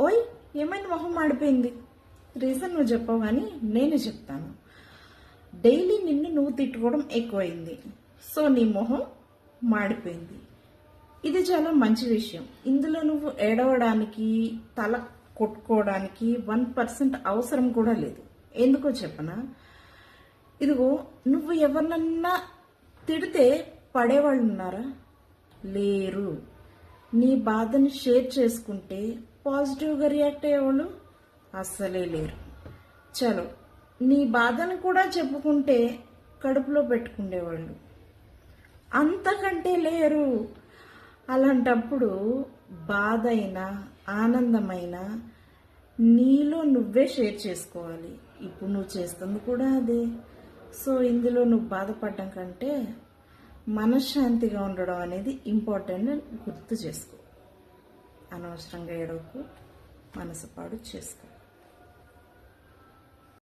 ఓయ్ ఏమైంది మొహం మాడిపోయింది? రీజన్ నువ్వు చెప్పవు అని నేను చెప్తాను. డైలీ నిన్ను నువ్వు తిట్టుకోవడం ఎక్కువైంది. సో నీ మొహం మాడిపోయింది. ఇది చాలా మంచి విషయం. ఇందులో నువ్వు ఏడవడానికి తల కొట్టుకోవడానికి వన్ పర్సెంట్ అవసరం కూడా లేదు. ఎందుకో చెప్పనా? ఇదిగో నువ్వు ఎవరినన్నా తిడితే పడేవాళ్ళు ఉన్నారా? లేరు. నీ బాధను షేర్ చేసుకుంటే పాజిటివ్గా రియాక్ట్ అయ్యేవాళ్ళు అస్సలే లేరు. చలో నీ బాధను కూడా చెప్పుకుంటే కడుపులో పెట్టుకునేవాళ్ళు అంతకంటే లేరు. అలాంటప్పుడు బాధ అయినా ఆనందమైనా నీలో నువ్వే షేర్ చేసుకోవాలి. ఇప్పుడు నువ్వు చేస్తుంది కూడా అదే. సో ఇందులో నువ్వు బాధపడడం కంటే మనశ్శాంతిగా ఉండడం అనేది ఇంపార్టెంట్ గుర్తు చేసుకో. అనవసరంగా ఎడవకు మనసు పాడు చేసుకో.